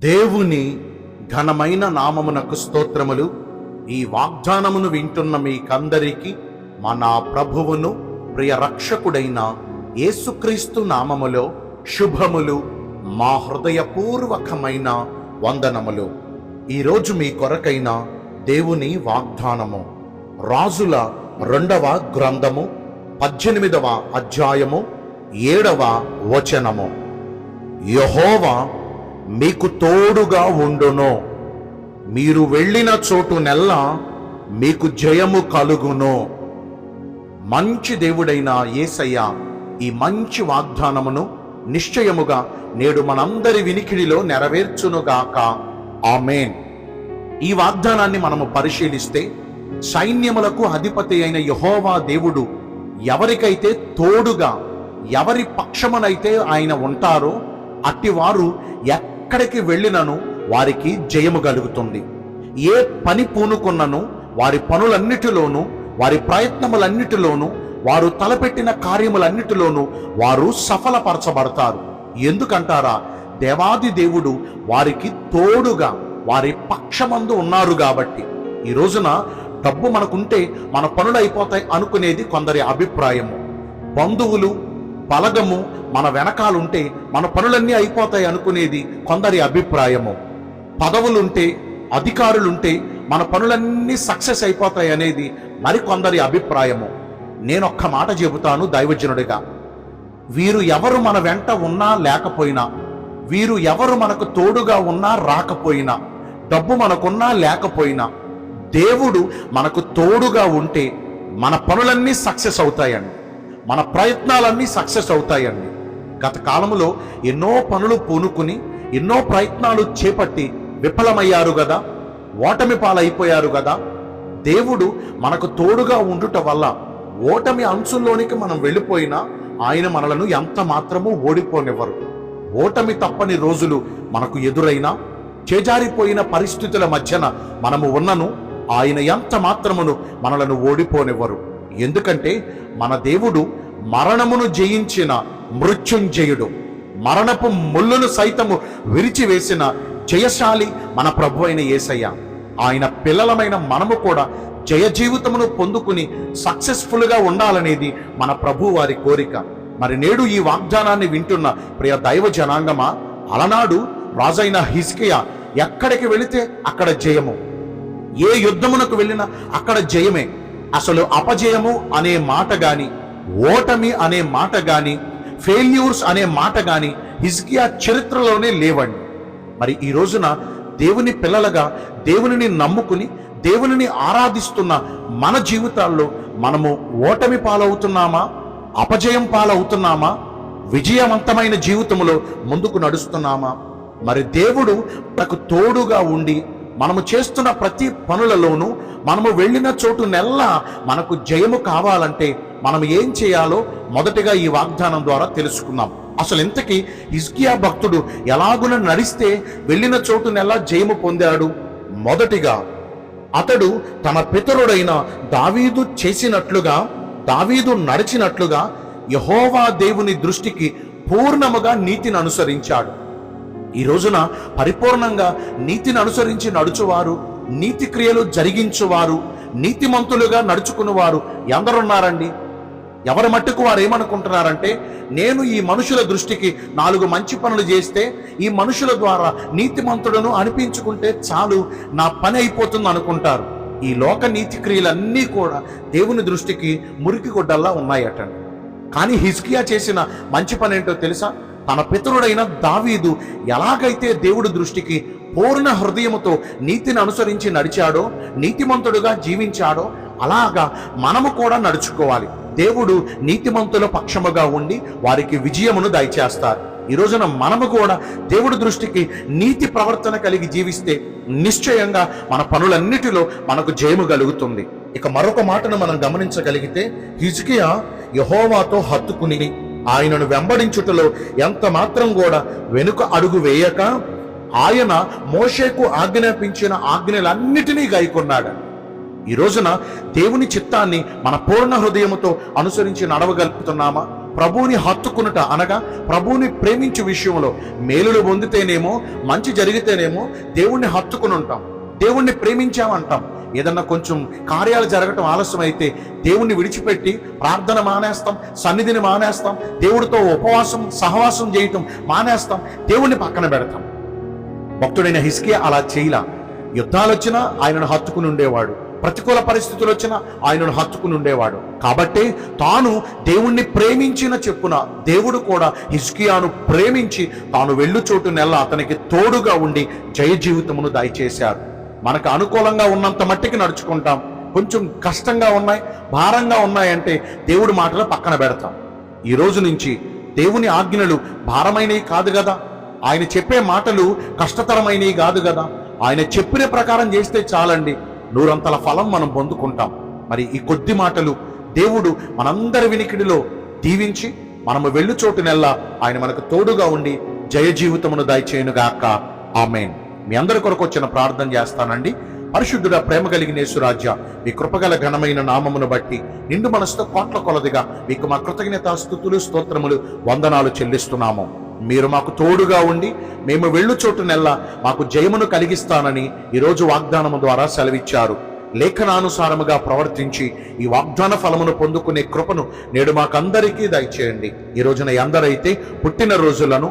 దేవుని ఘనమైన నామమునకు స్తోత్రములు. ఈ వాగ్దానమును వింటున్న మీకందరికీ మన ప్రభువును ప్రియ రక్షకుడైన యేసుక్రీస్తు నామములో శుభములు మా హృదయపూర్వకమైన వందనములు. ఈరోజు మీ కొరకైన దేవుని వాగ్దానము. రాజుల రెండవ గ్రంథము పద్దెనిమిదవ అధ్యాయము ఏడవ వచనము. యహోవా మీకు తోడుగా ఉండును. మీరు వెళ్ళిన చోటు నెల్ల మీకు జయము కలుగును. మంచి దేవుడైన యేసయ్య ఈ మంచి వాగ్దానమును నిశ్చయముగా నేడు మనందరి వినికిడిలో నెరవేర్చునుగాక. ఆమెన్. ఈ వాగ్దానాన్ని మనము పరిశీలిస్తే సైన్యములకు అధిపతి అయిన యహోవా దేవుడు ఎవరికైతే తోడుగా ఎవరి పక్షమునైతే ఆయన ఉంటారో అట్టివారు ఎక్కడికి వెళ్ళినను వారికి జయము కలుగుతుంది. ఏ పని పూనుకున్నను వారి పనులన్నిటిలోనూ వారి ప్రయత్నములన్నిటిలోనూ వారు తలపెట్టిన కార్యములన్నిటిలోనూ వారు సఫలపరచబడతారు. ఎందుకంటారా? దేవాది దేవుడు వారికి తోడుగా వారి పక్షమందు ఉన్నారు కాబట్టి. ఈ రోజున డబ్బు మనకుంటే మన పనులు అయిపోతాయి అనుకునేది కొందరి అభిప్రాయము. బంధువులు బలగము మన వెనకాలుంటే మన పనులన్నీ అయిపోతాయి అనుకునేది కొందరి అభిప్రాయము. పదవులుంటే అధికారులుంటే మన పనులన్నీ సక్సెస్ అయిపోతాయి అనేది మరికొందరి అభిప్రాయము. నేనొక్క మాట చెబుతాను దైవజనుడిగా. వీరు ఎవరు మన వెంట ఉన్నా లేకపోయినా వీరు ఎవరు మనకు తోడుగా ఉన్నా రాకపోయినా డబ్బు మనకున్నా లేకపోయినా దేవుడు మనకు తోడుగా ఉంటే మన పనులన్నీ సక్సెస్ అవుతాయండి. మన ప్రయత్నాలన్నీ సక్సెస్ అవుతాయండి. గత కాలంలో ఎన్నో పనులు పూనుకుని ఎన్నో ప్రయత్నాలు చేపట్టి విఫలమయ్యారు కదా ఓటమి పాలైపోయారు కదా దేవుడు మనకు తోడుగా ఉండుట వల్ల ఓటమి అంశంలోనికి మనం వెళ్ళిపోయినా ఆయన మనలను ఎంత మాత్రమూ ఓడిపోనివ్వరు. ఓటమి తప్పని రోజులు మనకు ఎదురైనా చేజారిపోయిన పరిస్థితుల మధ్యన మనము ఉన్నను ఆయన ఎంత మాత్రమును మనలను ఓడిపోనివ్వరు. ఎందుకంటే మన దేవుడు మరణమును జయించిన మృత్యుంజయుడు. మరణపు ముళ్ళును సైతము విరిచివేసిన జయశాలి మన ప్రభు అయిన యేసయ్య ఆయన పిల్లలమైన మనము కూడా జయ జీవితమును పొందుకుని సక్సెస్ఫుల్గా ఉండాలనేది మన ప్రభు వారి కోరిక. మరి నేడు ఈ వాగ్దానాన్ని వింటున్న ప్రియ దైవ జనాంగమా అలనాడు రాజైన హిస్కియా ఎక్కడికి వెళితే అక్కడ జయము. ఏ యుద్ధమునకు వెళ్ళినా అక్కడ జయమే. అసలు అపజయము అనే మాట గాని ఓటమి అనే మాట గాని ఫెయిల్యూర్స్ అనే మాట గాని హిజ్కియా చరిత్రలోనే లేవండి. మరి ఈ రోజున దేవుని పిల్లలుగా దేవునిని నమ్ముకుని దేవునిని ఆరాధిస్తున్న మన జీవితాల్లో మనము ఓటమి పాలవుతున్నామా? అపజయం పాలవుతున్నామా? విజయవంతమైన జీవితంలో ముందుకు నడుస్తున్నామా? మరి దేవుడు మనకు తోడుగా ఉండి మనము చేస్తున్న ప్రతి పనులలోనూ మనము వెళ్ళిన చోటు నెల్లా మనకు జయము కావాలంటే మనం ఏం చేయాలో మొదటిగా ఈ వాగ్దానం ద్వారా తెలుసుకుందాం. అసలు ఇంతకీ హిజ్కియా భక్తుడు ఎలాగున నడిస్తే వెళ్ళిన చోటు నెల్లా జయము పొందాడు? మొదటిగా అతడు తన పితరుడైన దావీదు చేసినట్లుగా దావీదు నడిచినట్లుగా యహోవా దేవుని దృష్టికి పూర్ణముగా నీతిని అనుసరించాడు. ఈ రోజున పరిపూర్ణంగా నీతిని అనుసరించి నడుచువారు నీతి క్రియలు జరిగించువారు నీతిమంతులుగా నడుచుకున్నవారు ఎందరున్నారండి? ఎవరి మట్టుకు వారు ఏమనుకుంటున్నారంటే నేను ఈ మనుషుల దృష్టికి నాలుగు మంచి పనులు చేస్తే ఈ మనుషుల ద్వారా నీతిమంతుడను అనిపించుకుంటే చాలు నా పని అయిపోతుంది అనుకుంటారు. ఈ లోక నీతి క్రియలన్నీ కూడా దేవుని దృష్టికి మురికి గుడ్డల్లా ఉన్నాయటండి. కానీ హిజ్కియా చేసిన మంచి పని ఏంటో తెలుసా? తన పితరుడైన దావీదు ఎలాగైతే దేవుడి దృష్టికి పూర్ణ హృదయముతో నీతిని అనుసరించి నడిచాడో నీతిమంతుడుగా జీవించాడో అలాగా మనము కూడా నడుచుకోవాలి. దేవుడు నీతిమంతుల పక్షముగా ఉండి వారికి విజయమును దయచేస్తారు. ఈ రోజున మనము కూడా దేవుడి దృష్టికి నీతి ప్రవర్తన కలిగి జీవిస్తే నిశ్చయంగా మన పనులన్నిటిలో మనకు జయము కలుగుతుంది. ఇక మరొక మాటను మనం గమనించగలిగితే హిజ్కియా యహోవాతో హత్తుకుని ఆయనను వెంబడించుటలో ఎంత మాత్రం కూడా వెనుక అడుగు వేయక ఆయన మోషేకు ఆజ్ఞాపించిన ఆజ్ఞలన్నిటినీ గైకొన్నాడు. ఈ రోజున దేవుని చిత్తాన్ని మన పూర్ణ హృదయముతో అనుసరించి నడవగలుగుతున్నామా? ప్రభువుని హత్తుకునుట అనగా ప్రభువుని ప్రేమించే విషయంలో మేలులు పొందితేనేమో మంచి జరిగితేనేమో దేవుణ్ణి హత్తుకుని ఉంటాం దేవుణ్ణి ప్రేమించామంటాం. ఏదన్నా కొంచెం కార్యాలు జరగటం ఆలస్యం అయితే దేవుణ్ణి విడిచిపెట్టి ప్రార్థన మానేస్తాం సన్నిధిని మానేస్తాం దేవుడితో ఉపవాసం సహవాసం చేయటం మానేస్తాం దేవుణ్ణి పక్కన పెడతాం. భక్తుడైన హిస్కే అలా చేయలా. యుద్ధాలు వచ్చినా ఆయనను హత్తుకుని ఉండేవాడు. ప్రతికూల పరిస్థితులు వచ్చినా ఆయనను హత్తుకుని ఉండేవాడు. కాబట్టి తాను దేవుణ్ణి ప్రేమించిన చెప్పున దేవుడు కూడా హిస్కియాను ప్రేమించి తాను వెళ్ళు చోటు నెల అతనికి తోడుగా ఉండి జయ జీవితమును దయచేశారు. మనకు అనుకూలంగా ఉన్నంత మట్టికి నడుచుకుంటాం. కొంచెం కష్టంగా ఉన్నాయి భారంగా ఉన్నాయంటే దేవుడి మాటలు పక్కన పెడతాం. ఈ రోజు నుంచి దేవుని ఆజ్ఞలు భారమైనవి కాదు కదా. ఆయన చెప్పే మాటలు కష్టతరమైనవి కాదు కదా. ఆయన చెప్పిన ప్రకారం చేస్తే చాలండి. నూరంతల ఫలం మనం పొందుకుంటాం. మరి ఈ కొద్ది మాటలు దేవుడు మనందరి వినికిడిలో దీవించి మనము వెళ్ళు చోటునెల్లా ఆయన మనకు తోడుగా ఉండి జయ జీవితమును దయచేయునుగాక. ఆమెన్. మీ అందరి కొరకు వచ్చిన ప్రార్థన చేస్తానండి. పరిశుద్ధుడ ప్రేమ కలిగిన యేసురాజ్య మీ కృపగల ఘనమైన నామమును బట్టి నిండు మనసుతో కోట్ల కొలదిగా మీకు మా కృతజ్ఞత స్థుతులు స్తోత్రములు వందనాలు చెల్లిస్తున్నాము. మీరు మాకు తోడుగా ఉండి మేము వెళ్ళు చోటునెల్లా మాకు జయమును కలిగిస్తానని ఈరోజు వాగ్దానము ద్వారా సెలవిచ్చారు. లేఖనానుసారముగా ప్రవర్తించి ఈ వాగ్దాన ఫలమును పొందుకునే కృపను నేడు మాకందరికీ దయచేయండి. ఈ రోజున ఎందరైతే పుట్టిన రోజులను